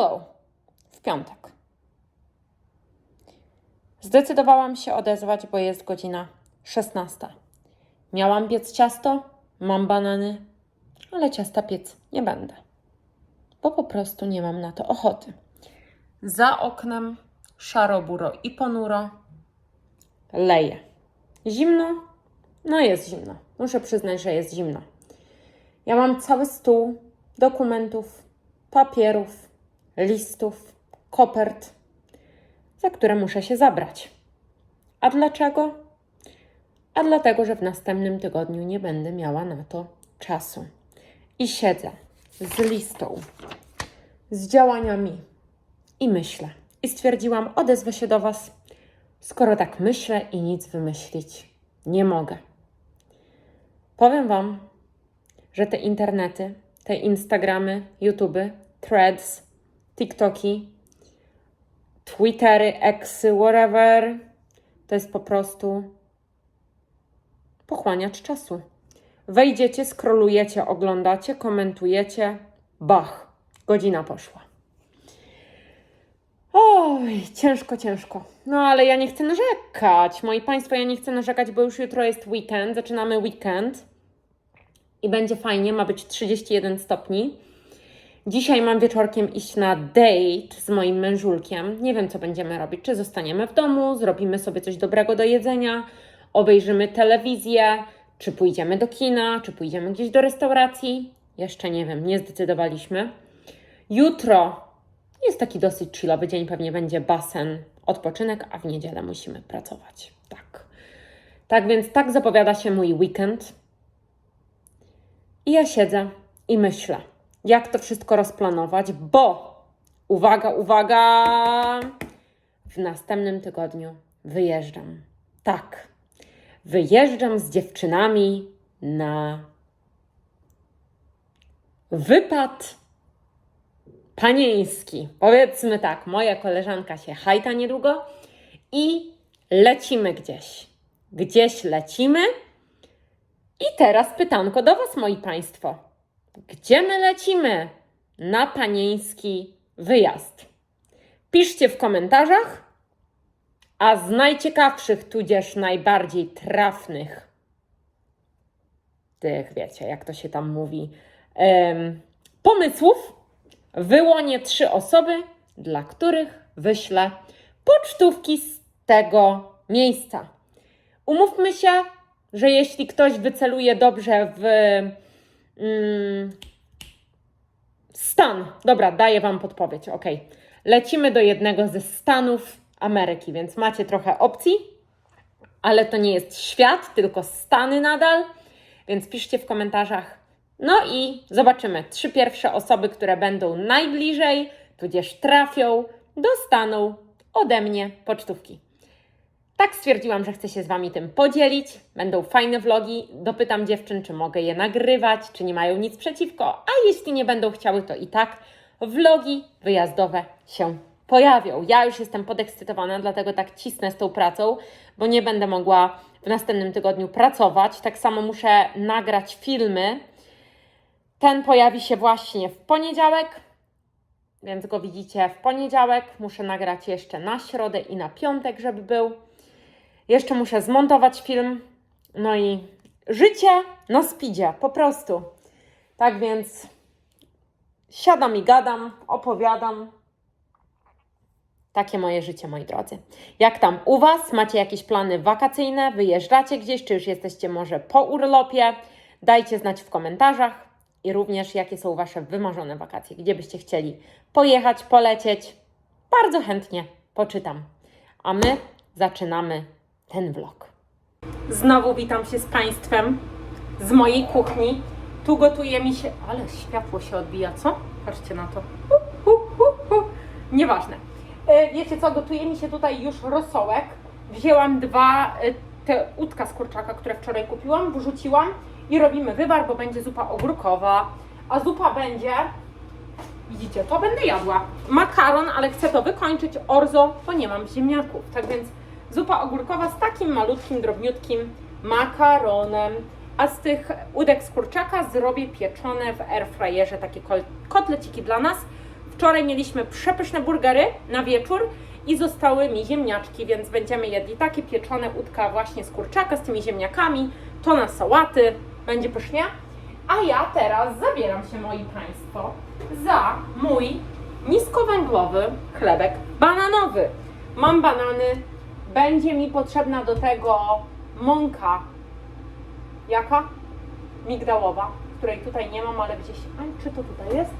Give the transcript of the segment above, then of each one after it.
Hello, w piątek. Zdecydowałam się odezwać, bo jest godzina 16. Miałam piec ciasto, mam banany, ale ciasta piec nie będę, bo po prostu nie mam na to ochoty. Za oknem szaro, buro i ponuro leje. Zimno? No jest zimno. Muszę przyznać, że jest zimno. Ja mam cały stół dokumentów, papierów, listów, kopert, za które muszę się zabrać. A dlaczego? A dlatego, że w następnym tygodniu nie będę miała na to czasu. I siedzę z listą, z działaniami i myślę. I stwierdziłam, odezwę się do Was, skoro tak myślę i nic wymyślić nie mogę. Powiem Wam, że te internety, te Instagramy, YouTuby, Threads, TikToki, Twittery, Xy, whatever, to jest po prostu pochłaniacz czasu. Wejdziecie, skrolujecie, oglądacie, komentujecie, bach, godzina poszła. Oj, ciężko, ciężko. No ale ja nie chcę narzekać. Moi Państwo, ja nie chcę narzekać, bo już jutro jest weekend, zaczynamy weekend i będzie fajnie, ma być 31 stopni. Dzisiaj mam wieczorkiem iść na date z moim mężulkiem. Nie wiem, co będziemy robić. Czy zostaniemy w domu, zrobimy sobie coś dobrego do jedzenia, obejrzymy telewizję, czy pójdziemy do kina, czy pójdziemy gdzieś do restauracji. Jeszcze nie wiem, nie zdecydowaliśmy. Jutro jest taki dosyć chillowy dzień, pewnie będzie basen, odpoczynek, a w niedzielę musimy pracować. Tak. Tak więc tak zapowiada się mój weekend. I ja siedzę i myślę, jak to wszystko rozplanować, bo uwaga, uwaga, w następnym tygodniu wyjeżdżam. Tak, wyjeżdżam z dziewczynami na wypad panieński. Powiedzmy tak, moja koleżanka się hajta niedługo i lecimy gdzieś. Gdzieś lecimy. I teraz pytanko do Was, moi Państwo. Gdzie my lecimy na panieński wyjazd? Piszcie w komentarzach, a z najciekawszych, tudzież najbardziej trafnych, tych wiecie, jak to się tam mówi, pomysłów, wyłonię trzy osoby, dla których wyślę pocztówki z tego miejsca. Umówmy się, że jeśli ktoś wyceluje dobrze w mm, stan, dobra, daję Wam podpowiedź, ok. Lecimy do jednego ze stanów Ameryki, więc macie trochę opcji, ale to nie jest świat, tylko stany nadal, więc piszcie w komentarzach. No i zobaczymy. Trzy pierwsze osoby, które będą najbliżej, tudzież trafią, dostaną ode mnie pocztówki. Tak stwierdziłam, że chcę się z Wami tym podzielić. Będą fajne vlogi. Dopytam dziewczyn, czy mogę je nagrywać, czy nie mają nic przeciwko. A jeśli nie będą chciały, to i tak vlogi wyjazdowe się pojawią. Ja już jestem podekscytowana, dlatego tak cisnę z tą pracą, bo nie będę mogła w następnym tygodniu pracować. Tak samo muszę nagrać filmy. Ten pojawi się właśnie w poniedziałek, więc go widzicie w poniedziałek. Muszę nagrać jeszcze na środę i na piątek, żeby był. Jeszcze muszę zmontować film. No i życie na speedzie, po prostu. Tak więc siadam i gadam, opowiadam. Takie moje życie, moi drodzy. Jak tam u Was? Macie jakieś plany wakacyjne? Wyjeżdżacie gdzieś? Czy już jesteście może po urlopie? Dajcie znać w komentarzach. I również jakie są Wasze wymarzone wakacje. Gdzie byście chcieli pojechać, polecieć? Bardzo chętnie poczytam. A my zaczynamy ten vlog. Znowu witam się z Państwem z mojej kuchni. Tu gotuje mi się. Ale światło się odbija, co? Patrzcie na to. Nieważne. E, Wiecie co, gotuje mi się tutaj już rosołek. Wzięłam dwa e, te udka z kurczaka, które wczoraj kupiłam, wrzuciłam i robimy wywar, bo będzie zupa ogórkowa. A zupa będzie, widzicie, to będę jadła. Makaron, ale chcę to wykończyć orzo, bo nie mam ziemniaków. Tak więc zupa ogórkowa z takim malutkim, drobniutkim makaronem. A z tych udek z kurczaka zrobię pieczone w airfryerze takie kotleciki dla nas. Wczoraj mieliśmy przepyszne burgery na wieczór i zostały mi ziemniaczki, więc będziemy jedli takie pieczone udka właśnie z kurczaka z tymi ziemniakami, to na sałaty, będzie pysznie. A ja teraz zabieram się, moi Państwo, za mój niskowęglowy chlebek bananowy. Mam banany, będzie mi potrzebna do tego mąka. Jaka? Migdałowa, której tutaj nie mam, ale gdzieś. A czy to tutaj jest?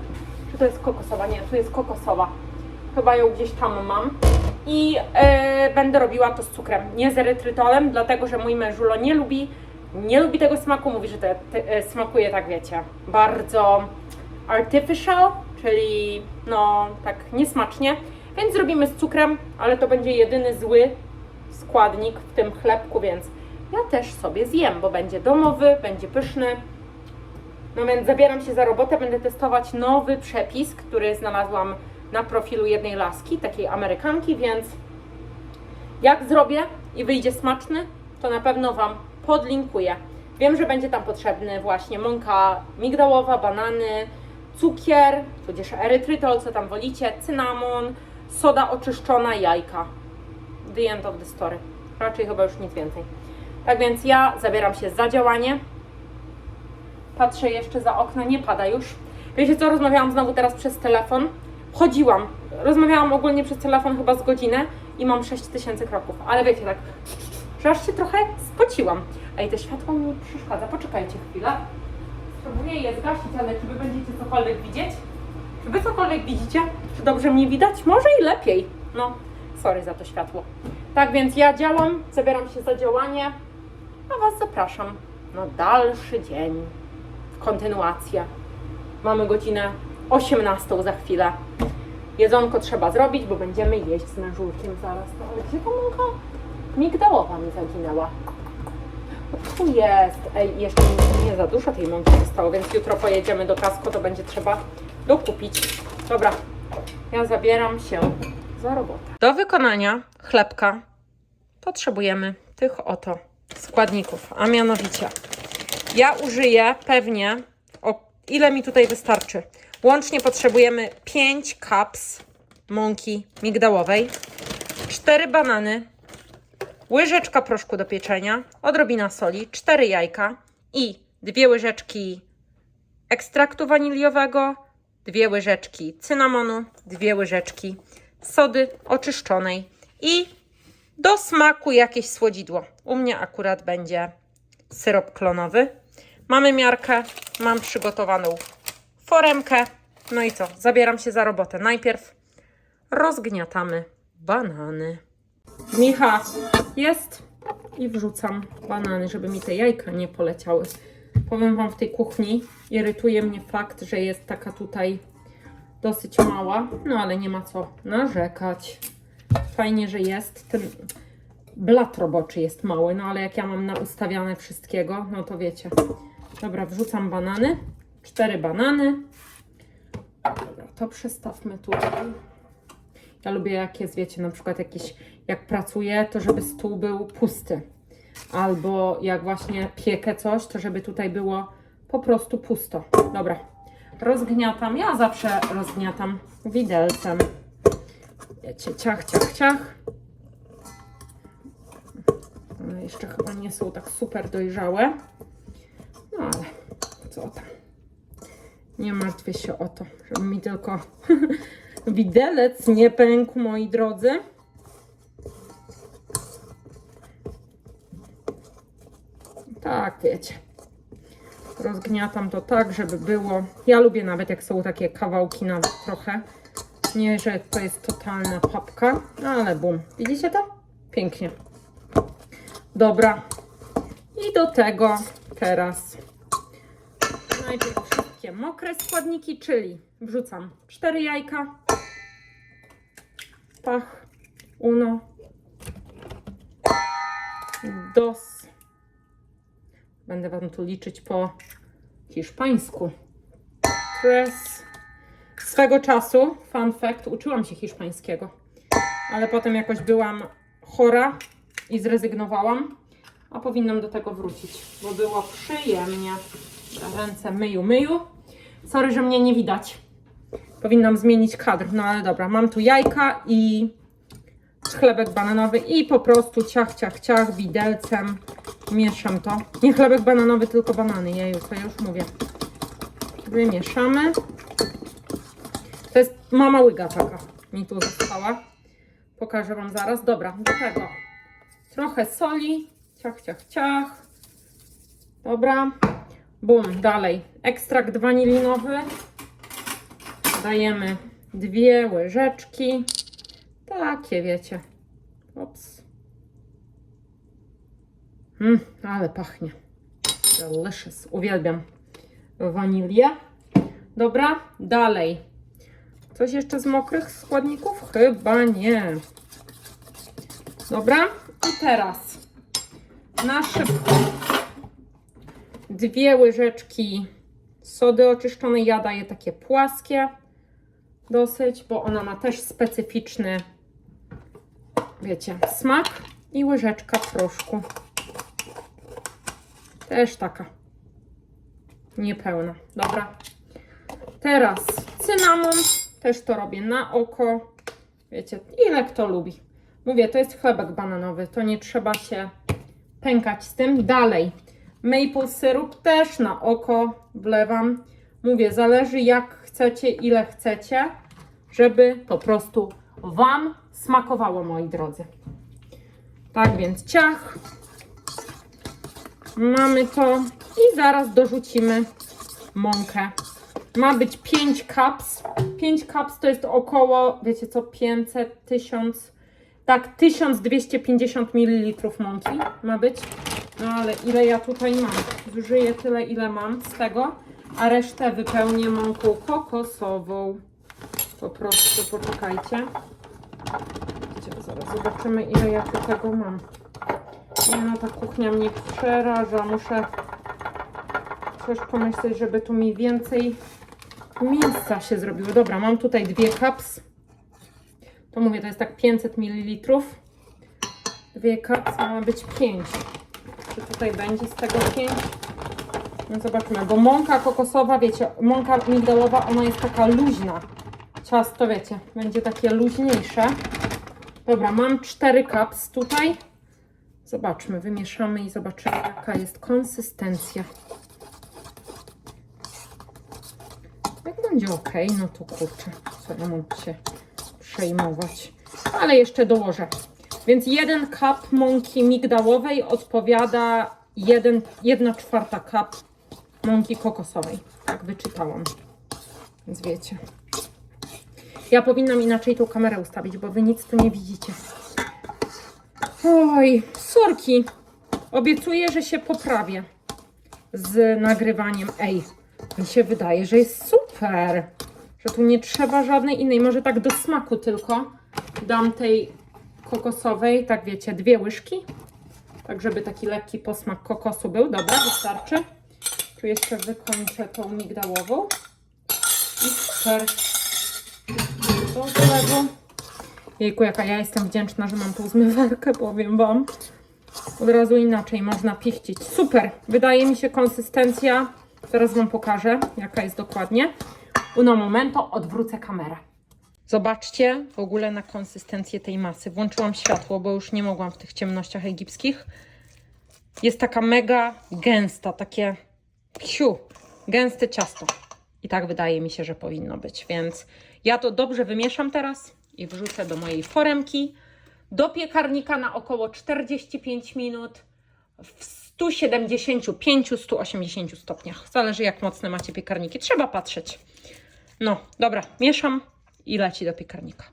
Czy to jest kokosowa? Nie, tu jest kokosowa. Chyba ją gdzieś tam mam. I e, będę robiła to z cukrem, nie z erytrytolem, dlatego że mój mężulo nie lubi, nie lubi tego smaku. Mówi, że to te, e, smakuje tak, wiecie, bardzo artificial, czyli no tak niesmacznie. Więc zrobimy z cukrem, ale to będzie jedyny zły składnik w tym chlebku, więc ja też sobie zjem, bo będzie domowy, będzie pyszny. No więc zabieram się za robotę, będę testować nowy przepis, który znalazłam na profilu jednej laski, takiej Amerykanki, więc jak zrobię i wyjdzie smaczny, to na pewno Wam podlinkuję. Wiem, że będzie tam potrzebny właśnie mąka migdałowa, banany, cukier, tudzież erytrytol, co tam wolicie, cynamon, soda oczyszczona, jajka. The end of the story. Raczej chyba już nic więcej. Tak więc ja zabieram się za działanie. Patrzę jeszcze za okno, nie pada już. Wiecie co, rozmawiałam znowu teraz przez telefon. Chodziłam. Rozmawiałam ogólnie przez telefon chyba z godzinę i mam 6000 kroków. Ale wiecie, tak, że aż się trochę spociłam. Ej, to światło mi przeszkadza. Poczekajcie chwilę. Spróbuję je zgasić, ale czy wy będziecie cokolwiek widzieć? Czy wy cokolwiek widzicie? Czy dobrze mnie widać? Może i lepiej. No, sorry za to światło. Tak więc ja działam, zabieram się za działanie, a Was zapraszam na dalszy dzień, kontynuację. Mamy godzinę 18 za chwilę. Jedzonko trzeba zrobić, bo będziemy jeść z mężurkiem zaraz. No, ale gdzie ta mąka? Migdałowa mi zaginęła. O, tu jest. Ej, jeszcze nie za dużo tej mąki zostało, więc jutro pojedziemy do Kasko, to będzie trzeba dokupić. Dobra, ja zabieram się za robotę. Do wykonania chlebka potrzebujemy tych oto składników, a mianowicie ja użyję pewnie, o ile mi tutaj wystarczy. Łącznie potrzebujemy 5 cups mąki migdałowej, 4 banany, łyżeczka proszku do pieczenia, odrobina soli, 4 jajka i dwie łyżeczki ekstraktu waniliowego, dwie łyżeczki cynamonu, dwie łyżeczki sody oczyszczonej i do smaku jakieś słodzidło. U mnie akurat będzie syrop klonowy. Mamy miarkę, mam przygotowaną foremkę. No i co? Zabieram się za robotę. Najpierw rozgniatamy banany. Micha jest i wrzucam banany, żeby mi te jajka nie poleciały. Powiem Wam, w tej kuchni irytuje mnie fakt, że jest taka tutaj dosyć mała, no ale nie ma co narzekać. Fajnie, że jest. Ten blat roboczy jest mały, no ale jak ja mam naustawiane wszystkiego, no to wiecie. Dobra, wrzucam banany. Cztery banany. Dobra, to przestawmy tutaj. Ja lubię jak jest, wiecie, na przykład jakiś, jak pracuję, to żeby stół był pusty. Albo jak właśnie piekę coś, to żeby tutaj było po prostu pusto. Dobra, rozgniatam. Ja zawsze rozgniatam widelcem. Wiecie, ciach, ciach, ciach. One jeszcze chyba nie są tak super dojrzałe. No ale co tam. Nie martwię się o to, żeby mi tylko widelec nie pękł, moi drodzy. Tak, wiecie. Rozgniatam to tak, żeby było. Ja lubię nawet jak są takie kawałki nawet trochę. Nie, że to jest totalna papka, no ale bum. Widzicie to? Pięknie. Dobra. I do tego teraz najpierw wszystkie mokre składniki, czyli wrzucam 4 jajka. Pach. Uno. Dos. Będę Wam tu liczyć po hiszpańsku. Tres. Swego czasu, fun fact, uczyłam się hiszpańskiego, ale potem jakoś byłam chora i zrezygnowałam, a powinnam do tego wrócić, bo było przyjemnie. Ręce myju, myju. Sorry, że mnie nie widać. Powinnam zmienić kadr, no ale dobra. Mam tu jajka i chlebek bananowy i po prostu ciach, ciach, ciach widelcem mieszam to. Nie chlebek bananowy, tylko banany. Jeju, co ja już mówię. Wymieszamy. To jest mama łyga taka mi tu została. Pokażę Wam zaraz. Dobra, do tego trochę soli. Ciach, ciach, ciach. Dobra. Bum, dalej. Ekstrakt wanilinowy. Dajemy dwie łyżeczki. Takie, wiecie. Ops. Mm, ale pachnie. Delicious. Uwielbiam wanilię. Dobra, dalej. Coś jeszcze z mokrych składników? Chyba nie. Dobra, i teraz na szybko dwie łyżeczki sody oczyszczonej. Ja daję takie płaskie dosyć, bo ona ma też specyficzny, wiecie, smak. I łyżeczka proszku. Też taka niepełna. Dobra. Teraz cynamon. Też to robię na oko. Wiecie, ile kto lubi. Mówię, to jest chlebek bananowy. To nie trzeba się pękać z tym. Dalej. Maple syrup też na oko wlewam. Mówię, zależy jak chcecie, ile chcecie, żeby po prostu Wam smakowało, moi drodzy. Tak więc ciach. Mamy to i zaraz dorzucimy mąkę. Ma być 5 cups. 5 cups to jest około, wiecie co, 500, 1000, tak, 1250 ml mąki ma być. No ale ile ja tutaj mam? Zużyję tyle, ile mam z tego, a resztę wypełnię mąką kokosową. Po prostu, poczekajcie. Zaraz zobaczymy, ile ja tu tego mam. Nie no, ta kuchnia mnie przeraża. Muszę coś pomyśleć, żeby tu mi więcej miejsca się zrobiło. Dobra, mam tutaj dwie cups. To mówię, to jest tak 500 ml. Dwie cups, ma być 5. Czy tutaj będzie z tego 5? No zobaczmy, bo mąka kokosowa, wiecie, mąka migdalowa, ona jest taka luźna. Ciasto, wiecie, będzie takie luźniejsze. Dobra, mam 4 cups tutaj. Zobaczmy, wymieszamy i zobaczymy, jaka jest konsystencja. Jak będzie ok, no to kurczę, co ja mam się przejmować. Ale jeszcze dołożę. Więc jeden cup mąki migdałowej odpowiada 1, 1 czwarta cup mąki kokosowej. Tak wyczytałam. Więc wiecie. Ja powinnam inaczej tą kamerę ustawić, bo wy nic tu nie widzicie. Oj, sorki. Obiecuję, że się poprawię z nagrywaniem. Ej, mi się wydaje, że jest super. Że tu nie trzeba żadnej innej. Może tak do smaku tylko dam tej kokosowej, tak wiecie, dwie łyżki. Tak, żeby taki lekki posmak kokosu był. Dobra, wystarczy. Tu jeszcze wykończę tą migdałową. I super. To z lewo. Jejku, jaka ja jestem wdzięczna, że mam tą zmywarkę, powiem Wam. Od razu inaczej można pichcić. Super! Wydaje mi się konsystencja. Zaraz Wam pokażę, jaka jest dokładnie. Uno momento, odwrócę kamerę. Zobaczcie w ogóle na konsystencję tej masy. Włączyłam światło, bo już nie mogłam w tych ciemnościach egipskich. Jest taka mega gęsta, takie psiu, gęste ciasto. I tak wydaje mi się, że powinno być. Więc ja to dobrze wymieszam teraz i wrzucę do mojej foremki. Do piekarnika na około 45 minut w 175-180 stopniach. Zależy jak mocne macie piekarniki. Trzeba patrzeć. No, dobra, mieszam i leci do piekarnika.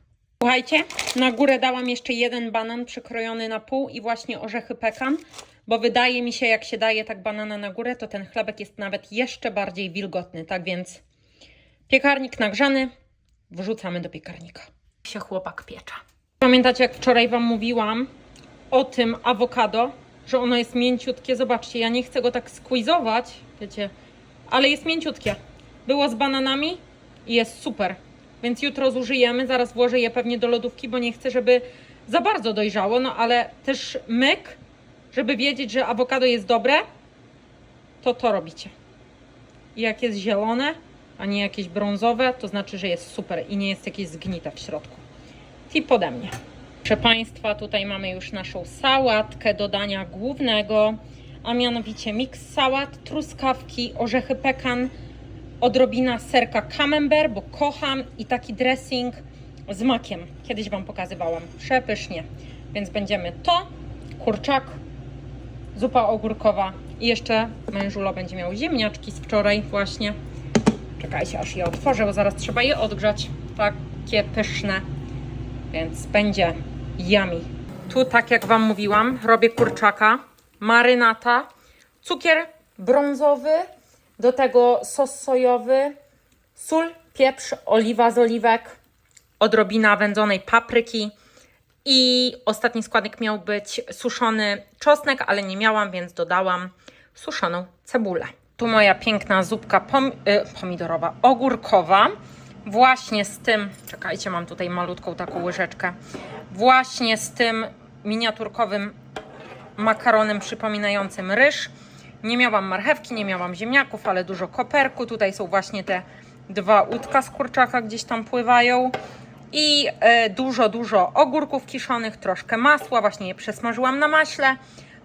Słuchajcie, na górę dałam jeszcze jeden banan przykrojony na pół i właśnie orzechy pekan, bo wydaje mi się, jak się daje tak banana na górę, to ten chlebek jest nawet jeszcze bardziej wilgotny. Tak więc piekarnik nagrzany, wrzucamy do piekarnika. Się chłopak piecza. Pamiętacie, jak wczoraj Wam mówiłam o tym awokado, że ono jest mięciutkie? Zobaczcie, ja nie chcę go tak squeezować, wiecie, ale jest mięciutkie. Było z bananami i jest super. Więc jutro zużyjemy, zaraz włożę je pewnie do lodówki, bo nie chcę, żeby za bardzo dojrzało, no ale też myk, żeby wiedzieć, że awokado jest dobre, to to robicie. I jak jest zielone, a nie jakieś brązowe, to znaczy, że jest super i nie jest jakieś zgnite w środku. Tip ode mnie. Proszę Państwa, tutaj mamy już naszą sałatkę do dania głównego, a mianowicie miks sałat, truskawki, orzechy pekan, odrobina serka camembert, bo kocham i taki dressing z makiem. Kiedyś Wam pokazywałam. Przepysznie. Więc będziemy to, kurczak, zupa ogórkowa i jeszcze mężulo będzie miał ziemniaczki z wczoraj właśnie. Czekajcie, aż je otworzę, bo zaraz trzeba je odgrzać. Takie pyszne. Więc będzie yummy. Tu, tak jak Wam mówiłam, robię kurczaka, marynata, cukier brązowy, do tego sos sojowy, sól, pieprz, oliwa z oliwek, odrobina wędzonej papryki i ostatni składnik miał być suszony czosnek, ale nie miałam, więc dodałam suszoną cebulę. Tu moja piękna zupka pom- y, pomidorowa, ogórkowa. Właśnie z tym, czekajcie, mam tutaj malutką taką łyżeczkę. Właśnie z tym miniaturkowym makaronem przypominającym ryż. Nie miałam marchewki, nie miałam ziemniaków, ale dużo koperku. Tutaj są właśnie te dwa łódka z kurczaka gdzieś tam pływają. I e, dużo, dużo ogórków kiszonych, troszkę masła, właśnie je przesmażyłam na maśle.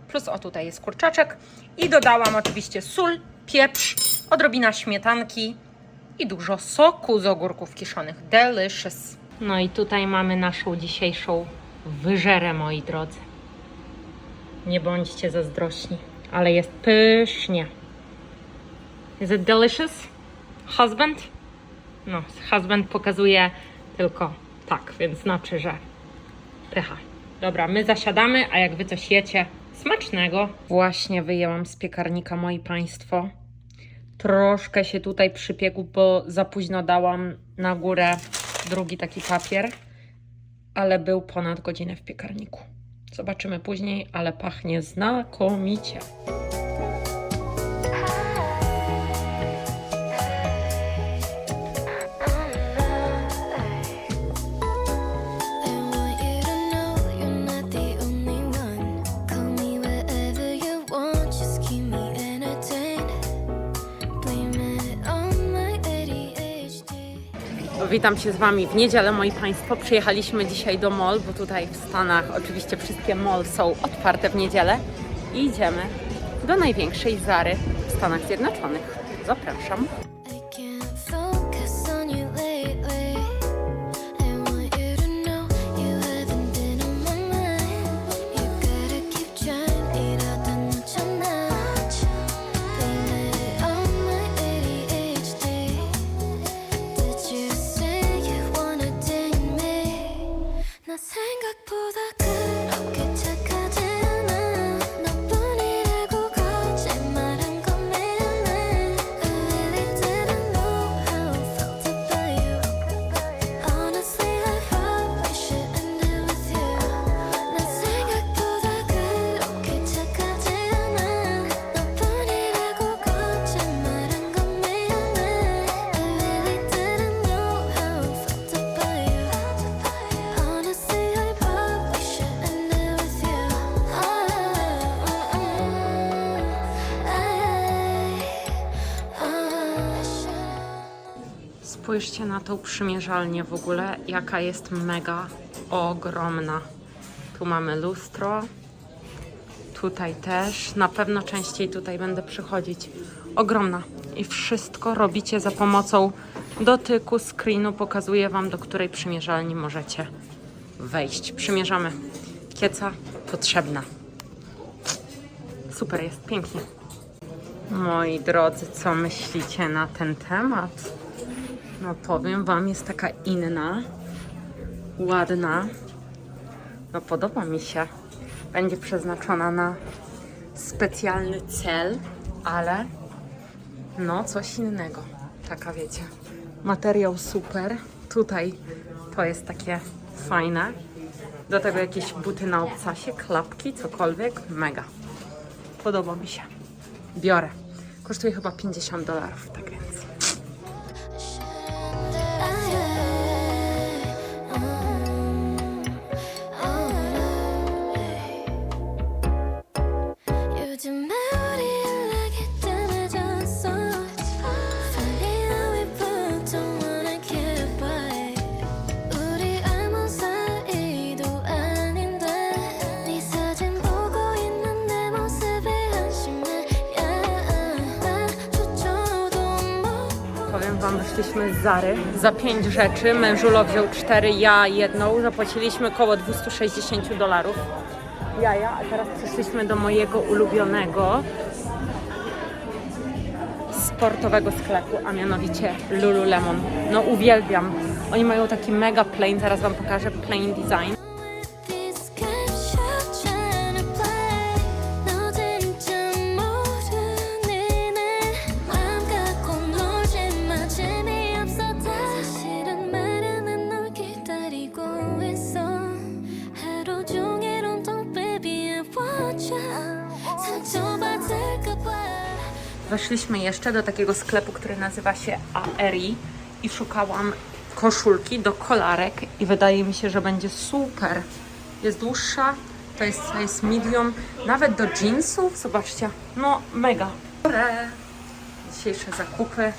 Plus o tutaj jest kurczaczek. I dodałam oczywiście sól, pieprz, odrobina śmietanki i dużo soku z ogórków kiszonych. Delicious. No i tutaj mamy naszą dzisiejszą wyżerę, moi drodzy. Nie bądźcie zazdrośni, ale jest pysznie. Is it delicious? Husband? No, husband pokazuje tylko tak, więc znaczy, że pycha. Dobra, my zasiadamy, a jak wy coś jecie, smacznego. Właśnie wyjęłam z piekarnika, moi państwo. Troszkę się tutaj przypiekł, bo za późno dałam na górę drugi taki papier, ale był ponad godzinę w piekarniku. Zobaczymy później, ale pachnie znakomicie. Witam się z Wami w niedzielę, moi Państwo. Przyjechaliśmy dzisiaj do mall, bo tutaj w Stanach oczywiście wszystkie mall są otwarte w niedzielę. I idziemy do największej Zary w Stanach Zjednoczonych. Zapraszam. 생각보다 Spójrzcie na tą przymierzalnię w ogóle, jaka jest mega ogromna. Tu mamy lustro, tutaj też. Na pewno częściej tutaj będę przychodzić. Ogromna. I wszystko robicie za pomocą dotyku, screenu. Pokazuję Wam, do której przymierzalni możecie wejść. Przymierzamy. Kieca potrzebna. Super jest, pięknie. Moi drodzy, co myślicie na ten temat? No powiem Wam, jest taka inna, ładna. No podoba mi się. Będzie przeznaczona na specjalny cel, ale no coś innego. Taka wiecie. Materiał super. Tutaj to jest takie fajne. Do tego jakieś buty na obcasie, klapki, cokolwiek. Mega. Podoba mi się. Biorę. Kosztuje chyba 50 dolarów, tak więc. Wyszliśmy z Zary za pięć rzeczy. Mężulo wziął cztery, ja jedną. Zapłaciliśmy około 260 dolarów. Jaja, a teraz przyszliśmy do mojego ulubionego sportowego sklepu, a mianowicie Lululemon. No uwielbiam. Oni mają taki mega plain, zaraz Wam pokażę plain design. Weszliśmy jeszcze do takiego sklepu, który nazywa się Aeri i szukałam koszulki do kolarek i wydaje mi się, że będzie super. Jest dłuższa, to jest size medium, nawet do jeansów, zobaczcie, no mega. Dzisiejsze zakupy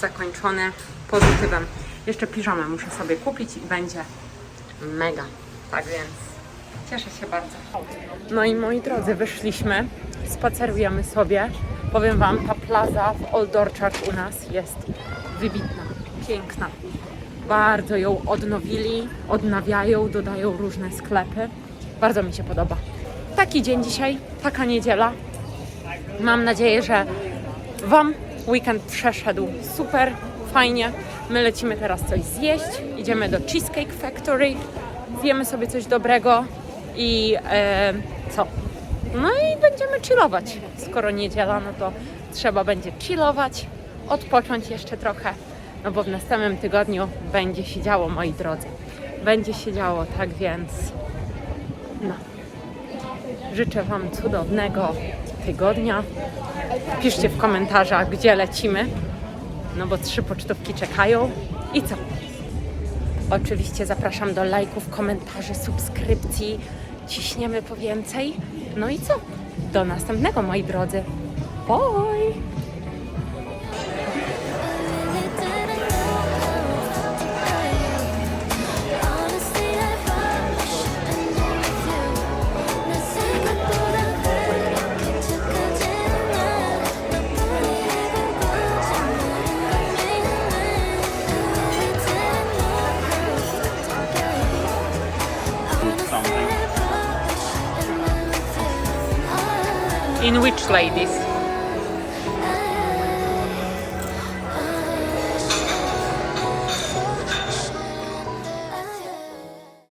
zakończone pozytywem. Jeszcze piżamę muszę sobie kupić i będzie mega. Tak więc Cieszę się bardzo. No i moi drodzy, wyszliśmy, spacerujemy sobie. Powiem Wam, ta plaza w Old Orchard u nas jest wybitna, piękna. Bardzo ją odnowili, odnawiają, dodają różne sklepy. Bardzo mi się podoba. Taki dzień dzisiaj, taka niedziela. Mam nadzieję, że Wam weekend przeszedł super, fajnie. My lecimy teraz coś zjeść. Idziemy do Cheesecake Factory, zjemy sobie coś dobrego i e, co? No i będziemy chillować. Skoro niedziela, no to trzeba będzie chillować, odpocząć jeszcze trochę, no bo w następnym tygodniu będzie się działo, moi drodzy. Będzie się działo, tak więc no. Życzę Wam cudownego tygodnia. Piszcie w komentarzach, gdzie lecimy. No bo trzy pocztówki czekają. I co? Oczywiście zapraszam do lajków, komentarzy, subskrypcji. Ciśniemy po więcej. No i co? Do następnego, moi drodzy. Bye! In which ladies?